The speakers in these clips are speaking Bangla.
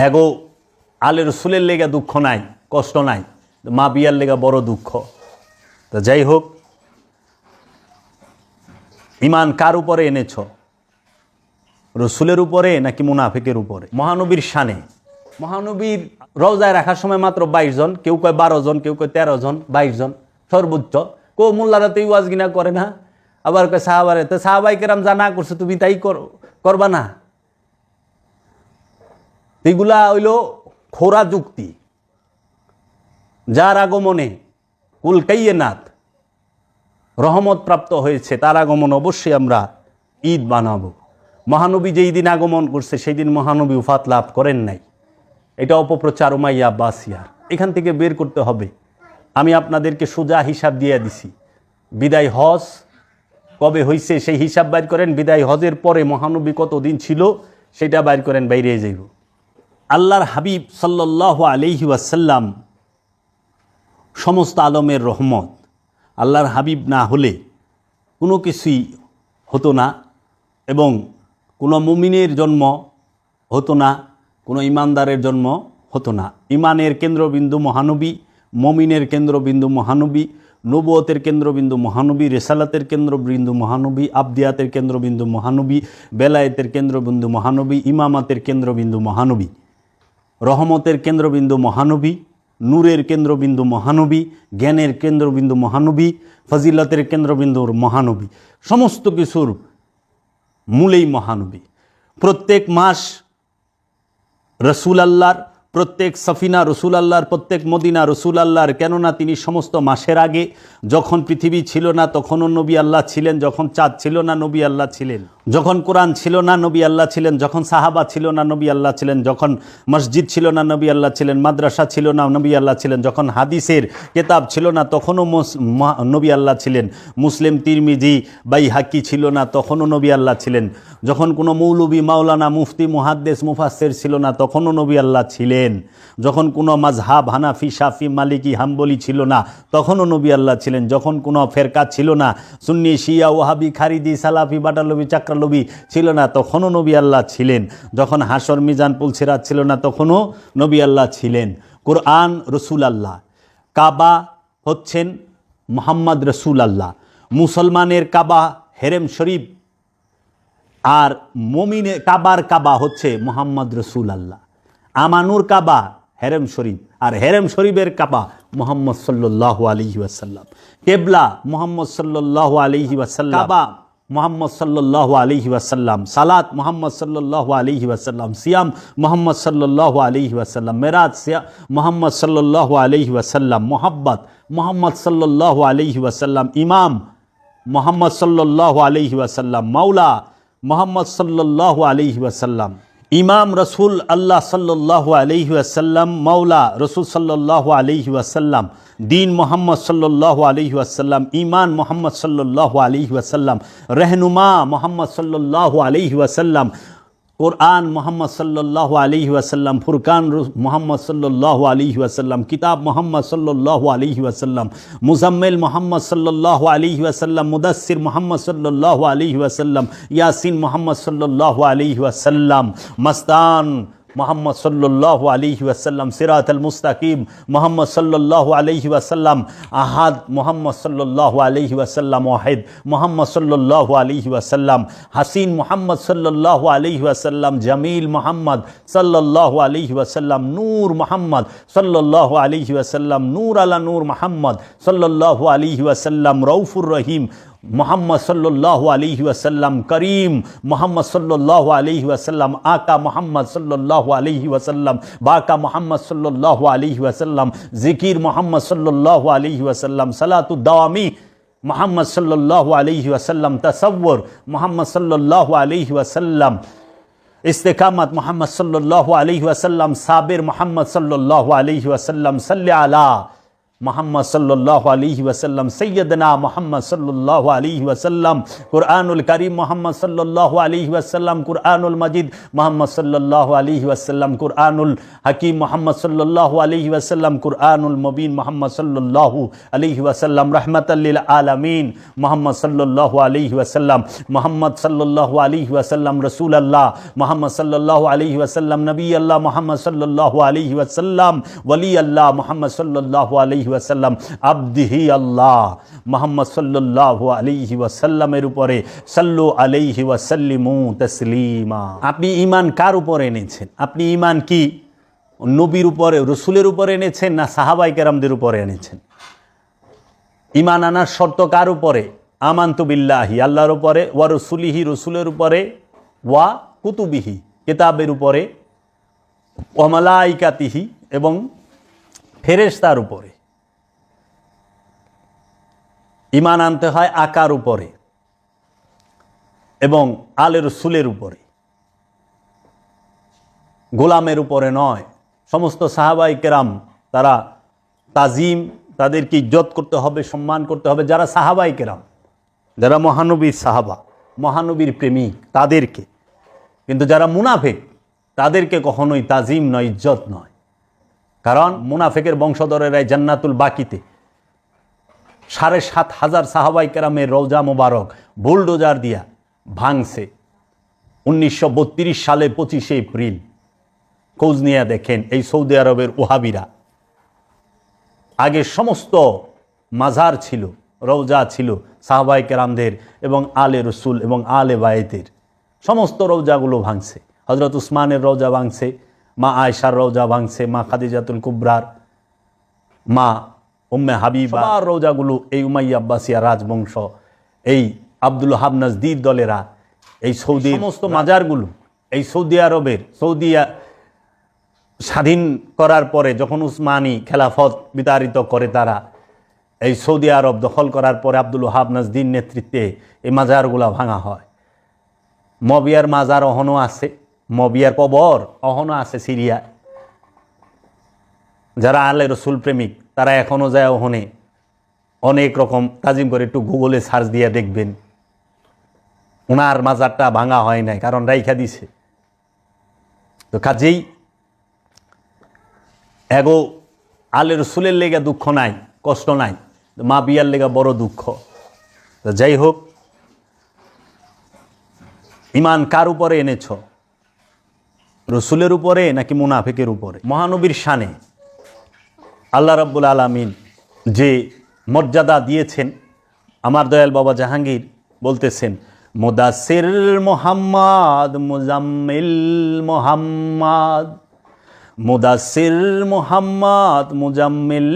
এগো আলের রসুলের লেগা দুঃখ নাই, কষ্ট নাই, মা বিয়ার লেগা বড় দুঃখ। তো যাই হোক, ইমান কার উপরে এনেছ? রসুলের উপরে নাকি মুনাফিকের উপরে? মহানবীর শানে। মহানবীর রওজায় রাখার সময় মাত্র বাইশ জন, কেউ কয় বারো জন, কেউ কয় তেরো জন, বাইশ জন, সর্বোচ্চ। কো মোল্লারা তো ওয়াজ গিনা করে না। আবার কয় সাহাবারে, তো সাহাবাই কেরাম যা না করছে তুমি তাই কর- করবা না। এগুলা হইল খোরা যুক্তি। যার আগমনে কুলকাইয়ে নাথ রহমত প্রাপ্ত হয়েছে, তার আগমন অবশ্যই আমরা ঈদ বানাবো মহানবী যেই দিন আগমন করছে, সেই দিন মহানবী উফাত লাভ করেন নাই। এটা অপপ্রচার উমাইয়া বাসিয়ার এখান থেকে বের করতে হবে। আমি আপনাদেরকে সোজা হিসাব দিয়ে দিছি। বিদায় হজ কবে হইছে, সেই হিসাব বাইর করেন। বিদায় হজের পরে মহানবী কতদিন ছিল, সেটা বাইর করেন, বাইরে যাইব। আল্লাহর হাবিব সাল্লাহ আলহি ওয়াসাল্লাম সমস্ত আলমের রহমত। আল্লাহর হাবিব না হলে কোনো কিছুই হতো না এবং কোনো মুমিনের জন্ম হতো না, কোনো ইমানদারের জন্ম হতো না। ইমানের কেন্দ্রবিন্দু মহানবী, মমিনের কেন্দ্রবিন্দু মহানবী, নবুয়তের কেন্দ্রবিন্দু মহানবী, রেসালাতের কেন্দ্রবিন্দু মহানবী, আবদিয়াতের কেন্দ্রবিন্দু মহানবী, বেলায়েতের কেন্দ্রবিন্দু মহানবী, ইমামাতের কেন্দ্রবিন্দু মহানবী। রহমতের কেন্দ্রবিন্দু মহানবী, নূরের কেন্দ্রবিন্দু মহানবী, জ্ঞানের কেন্দ্রবিন্দু মহানবী, ফজিলতের কেন্দ্রবিন্দুর মহানবী, সমস্ত কিছুর মূলেই মহানবী। প্রত্যেক মাস রসুল আল্লাহর প্রত্যেক সফিনা রসুল আল্লাহর প্রত্যেক মদিনা রসুল আল্লাহর কেননা তিনি সমস্ত মাসের আগে যখন পৃথিবী ছিল না তখনও নবী আল্লাহ ছিলেন, যখন চাঁদ ছিল না নবী আল্লাহ ছিলেন, যখন কোরআন ছিল না নবী আল্লাহ ছিলেন, যখন সাহাবা ছিল না নবী আল্লাহ ছিলেন, যখন মসজিদ ছিল না নবী আল্লাহ ছিলেন, মাদ্রাসা ছিল না নবী আল্লাহ ছিলেন, যখন হাদিসের কেতাব ছিল না তখনও নবী আল্লাহ ছিলেন, মুসলিম, তিরমিজি বাই হাকি ছিল না তখনও নবী আল্লাহ ছিলেন, যখন কোনো মৌলবী, মাওলানা, মুফতি, মুহাদ্দেস মুফাসের ছিল না তখনও নবী আল্লাহ ছিলেন। যখন কোনো মাজহাব হানাফি সাফি মালিকি, হাম্বলি ছিল না, তখনও নবী আল্লাহ ছিলেন। যখন কোনো ফেরকা ছিল না, সুন্নি, শিয়া ওহাবি খারিদি সালাফি, বাটালবি, চাকরালবি ছিল না, তখনও নবী আল্লাহ ছিলেন। যখন হাসর, মিজান, পুলসিরাত ছিল না, তখনও নবী আল্লাহ ছিলেন। কোরআন রসুল আল্লাহ। কাবা হচ্ছেন মোহাম্মদ রসুল আল্লাহ। মুসলমানের কাবা হেরেম শরীফ। আর মমিনে, কাবার কাবা হচ্ছে মোহাম্মদ রসুল আল্লাহ। আমানুর কাবা হেরেম শরীফ। আর হেরেম শরীফের কাবা মোহাম্মদ সাল্লাহ আলহি ওয়াসাল্লাম। কেবলা মোহাম্মদ সাল্লাহ আলহি ওয়াসাল্লাম। কাবা মোহাম্মদ সাল্লাহ আলহি ওয়াসাল্লাম। সালাত মোহাম্মদ সাল্লাহ আলহি ওয়াসাল্লাম। সিয়াম মোহাম্মদ সাল্লাহ আলহি ওয়াসাল্লাম। মেরাজ সিয়া মোহাম্মদ সাল্লাহ আলহি ওয়াসাল্লাম। মোহাব্বত মোহাম্মদ সাল্লাহ আলহি ওয়াসাল্লাম। ইমাম মোহাম্মদ সাল্লাহ আলহি ওয়াসাল্লাম। মাওলা মোহাম্মদ সাল্লাহ আলহি ওয়াসাল্লাম। ইমাম রসুল আল্লাহ সাল্লাহ আলহি ওয়াসাল্লাম মৌলা রসুল সাল্লাহ আলহি ওয়াসাল্লাম, দিন মোহাম্মদ সাল্লাহ আলহি ওয়াসাল্লাম ইমান মোহাম্মদ সাল্লাহ আলহি ওয়াসাল্লাম, রহনুমা মোহাম্মদ সাল্লাহ আলহি ওয়াসাল্লাম কোরআন মোহাম্মদ সাল্লাহ আলী ওয়াসাল্লাম, ফুরকান মোহাম্মদ সাল্লাহ আলী ওয়াসাল্লাম, কিতাব মোহাম্মদ সাল্লাহ আলী ওয়াসাল্লাম, মুজাম্মেল মোহাম্মদ সাল্লাহ আলী ওয়াসাল্লাম মুদাসির মোহাম্মদ সাল্লাহ আলী ওয়াসাল্লাম, ইয়াসিন মোহাম্মদ সাল্লাহ আলী ওয়াসাল্লাম, মস্তান মোহাম্মদ সাল্লাহ আলিহি ওয়াসাল্লাম সিরাত আল মুস্তাকিম মোহাম্মদ সাল্লাহ আলিহি ওয়াসাল্লাম আহাদ মোহাম্মদ সাল্লাহ আলিহি ওয়াসাল্লাম ওয়াহিদ মোহাম্মদ সাল্লাহ আলিহি ওয়াসাল্লাম হাসিন মোহাম্মদ সাল্লাহ আলিহি ওয়াসাল্লাম জামিল মোহাম্মদ সাল্লাহ আলিহি ওয়াসাল্লাম নূর মোহাম্মদ সাল্লাহ আলিহি ওয়াসাল্লাম নূর আলা নূর মোহাম্মদ সাল্লাহ আলিহি ওয়াসাল্লাম রৌফুর রহিম মোহাম্মদ সাল্লাহ আলিহি ওয়াসাল্লাম করিম মোহাম্মদ সাল্লাহ আলিহি ওয়াসাল্লাম আকা মোহাম্মদ সাল্লাহ আলিহি ওয়াসাল্লাম বাকা মোহাম্মদ সাল্লাহ আলিহি ওয়াসাল্লাম জিকির মোহাম্মদ সাল্লাহ আলিহি ওয়াসাল্লাম সালাতুদ্দাওয়ামি মোহাম্মদ সাল্লাহ আলিহি ওয়াসাল্লাম তসব্বর মোহাম্মদ সাল্লাহ আলিহি ওয়াসাল্লাম ইস্তেকামত মোহাম্মদ সাল্লাহ আলিহি ওয়াসাল্লাম সাবির মোহাম্মদ সাল্লাহ আলিহি ওয়াসাল্লাম সাল্লি আলা মোহাম্মদ সাল্লাহ আলিহি ওয়াসাল্লাম সৈয়দনা মোহাম্মদ সাল্লাহ আলিহি ওয়াসাল্লাম কুরআনুল করিম মোহাম্মদ সাল্লাহ আলিহি ওয়াসাল্লাম কুরআনুল মজিদ মোহাম্মদ সাল্লাহ আলিহি ওয়াসাল্লাম কুরআনুল হাকিম মোহাম্মদ সাল্লাহ আলিহি ওয়াসাল্লাম কুরআনুল মবিন মোহাম্মদ সাল্লাহ আলিহি ওয়াসাল্লাম রহমতাল্লিল আলমিন মোহাম্মদ সাল্লাহ আলিহি ওয়াসাল্লাম মোহাম্মদ সাল্লাহ আলিহি ওয়াসাল্লাম রসুল আল্লাহ মোহাম্মদ সাল্লাহ আলিহি ওয়াসাল্লাম নবী আল্লাহ মোহাম্মদ সাল্লাহ আলিহি ওয়াসাল্লাম ওলি আল্লাহ মোহাম্মদ সাল্লাহ আলিহি ওয়াসাল্লাম আবদিহি আল্লাহ, মোহাম্মদ সাল্লাহ আলিহি ওয়াসাল্লামের উপরে সাল্লু আলাইহি ওয়াসাল্লিমু তসলিমা। আপনি ইমান কার উপরে এনেছেন? আপনি ইমান কি নবীর উপরে, রসুলের উপরে এনেছেন না সাহাবাই কেরামদের উপরে এনেছেন? ইমান আনার শর্ত কার উপরে? আমান্তু বিল্লাহি, আল্লাহর উপরে, ওয়া রসুলিহি, রসুলের উপরে, ওয়া কুতুবিহি, কেতাবের উপরে ওয়ামালাইকাতিহি এবং ফেরেশতার উপরে। ইমান আনতে হয় আকার উপরে এবং আলের রসুলের উপরে। গোলামের উপরে নয়। সমস্ত সাহাবাই কেরাম, তারা তাজিম, তাদেরকে ইজ্জত করতে হবে, সম্মান করতে হবে, যারা সাহাবাই কেরাম, যারা মহানবীর সাহাবা, মহানবীর প্রেমিক, তাদেরকে। কিন্তু যারা মুনাফেক, তাদেরকে কখনোই তাজিম নয়, ইজ্জত নয়। কারণ মুনাফেকের বংশধরেরাই জান্নাতুল বাকিতে। সাড়ে সাত হাজার সাহাবাই কেরামের রৌজা মোবারক বুলডোজার দিয়া ভাঙছে। উনিশশো বত্রিশ সালে পঁচিশে এপ্রিল। খোঁজ নিয়ে দেখেন এই সৌদি আরবের ওহাবিরা। আগে সমস্ত মাজার ছিল, রৌজা ছিল সাহবাই কেরামদের এবং আলে রসুল এবং আলে বায়েতের। সমস্ত রৌজাগুলো ভাঙছে। হজরত উসমানের রৌজা ভাঙছে, মা আয়সার রৌজা ভাঙছে, মা খাদিজাতুল কুবরার, মা উম্মে হাবিবা রৌজাগুলো এই উমাইয়া আব্বাসিয়া রাজবংশ এই আব্দুল হাবনাজ দির দলেরা এই সৌদি সমস্ত মাজারগুলো এই সৌদি আরবের সৌদিয়া স্বাধীন করার পরে যখন উসমানী খেলাফত বিতাড়িত করে তারা এই সৌদি আরব দখল করার পরে আব্দুল ওহাব নাজদিন নেতৃত্বে এই মাজারগুলা ভাঙা হয়। মবিয়ার মাজার অহনও আছে মবিয়ার কবর অহনও আছে সিরিয়া যারা আলে রসুল প্রেমিক তারা এখনও যায় ওহনে অনেক রকম তাজিম করে একটু গুগলে সার্চ দিয়ে দেখবেন। ওনার মাজারটা ভাঙা হয় নাই, কারণ রাইখা দিছে। তো কাজেই এগো আলে রসুলের লেগে দুঃখ নাই, কষ্ট নাই, মা বিয়ার লেগে বড় দুঃখ। তো যাই হোক ইমান কার উপরে এনেছ? রসুলের উপরে নাকি মুনাফিকের উপরে? মহানবীর শানে? আল্লাহ রাব্বুল আলামিন যে মর্যাদা দিয়েছেন, আমার দয়াল বাবা জাহাঙ্গীর বলতেছেন মুদাসির মোহাম্মদ, মুজাম্মিল মোহাম্মদ মুদাসির মোহাম্মদ, মুজাম্মিল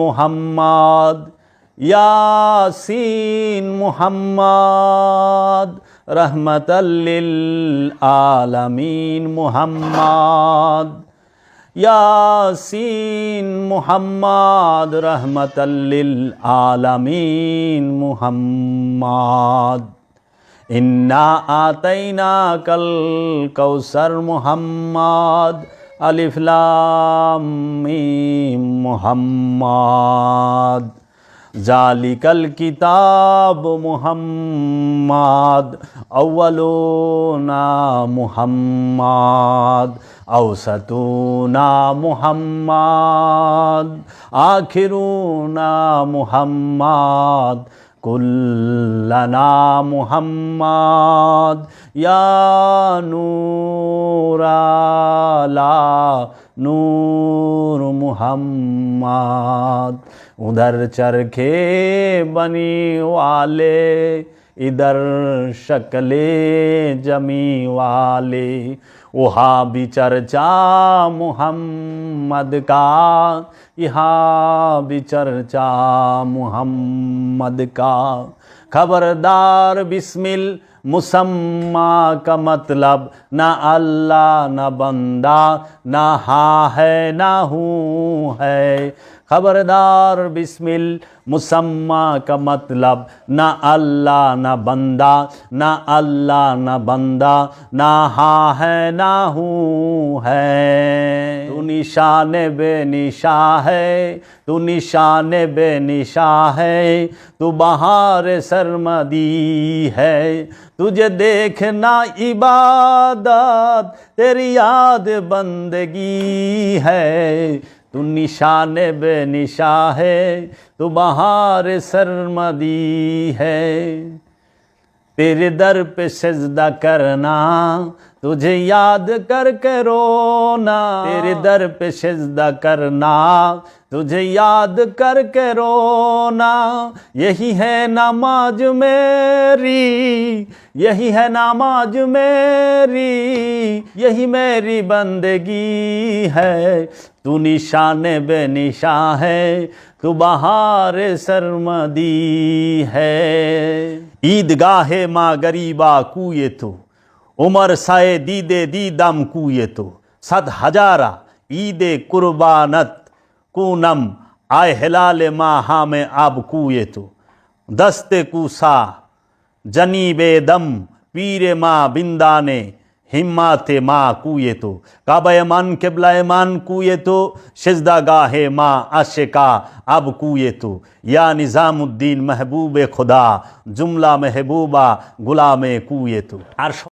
মোহাম্মদ, ইয়াসিন মোহাম্মদ রহমতাল্লিল আলামিন মোহাম্মদ। ইয়াসিন মুহাম্মদ রহমতাল্লিল আলামিন মুহাম্মদ ইন্না আতাইনা কল কৌসর মুহাম্মদ আলিফলাম মিম মুহাম্মদ জালিকাল কিতাব মুহাম্মদ আউ্বালুনা মুহাম্মদ আউসাতুনা মুহাম্মদ আখিরুনা মুহাম্মদ কুল্লানা মুহাম্মদ ইয়া নূরালা নূর মুহাম্মদ। উধর চরখে বনি ওয়ালে, ইদর শকলে জমি ওয়ালে। ওহা বিচর্চা মুহাম্মদ কা, ইহা বিচর্চা মুহাম্মদ কা। খবরদার বিসমিল مسمہ کا مطلب نہ اللہ نہ بندہ نہ ہاں ہے نہ ہوں ہے۔ خبردار بسم المسمہ کا مطلب نہ اللہ، نہ بندہ، نہ اللہ، نہ بندہ، نہ ہاں ہے، نہ ہوں ہے۔ تو نشان بے نشا ہے، تو نشان بے نشا ہے، تو بہار سرمدی ہے۔ تجھے دیکھنا عبادت، تیری یاد بندگی ہے۔ تو نشان بے نشاں ہے تو بہار سرمدی ہے۔ تیرے در پہ سجدہ کرنا تجھے یاد کر کے رونا، تیرے در پہ شزدہ کرنا، تجھے یاد کر کے رونا، یہی ہے نماز میری، یہی ہے نماز میری، یہی میری بندگی ہے، تو نشان بے نشاں ہے، تو بہار سرمدی ہے۔ عیدگاہ ماں غریبہ کوئے تو ওমর সায়ে দিদে দিদাম কুয়েত, সাত হাজারা ঈদে কুরবানত কুনম, আয় হেলালে মা হামে আব কুয়েত। দস্তে কুসা, জনিবে দম, পীরে মা বিন্দানে, হিম্মাতে মা কুয়েত। কাবায়মান কেবলায়মান কুয়েত সেজদা গাহে মা আশেকা আব কুয়েত। ইয়া নিজামুদ্দিন মেহবুবে খোদা, জুমলা মেহবুবা গুলামে কুয়েত। আর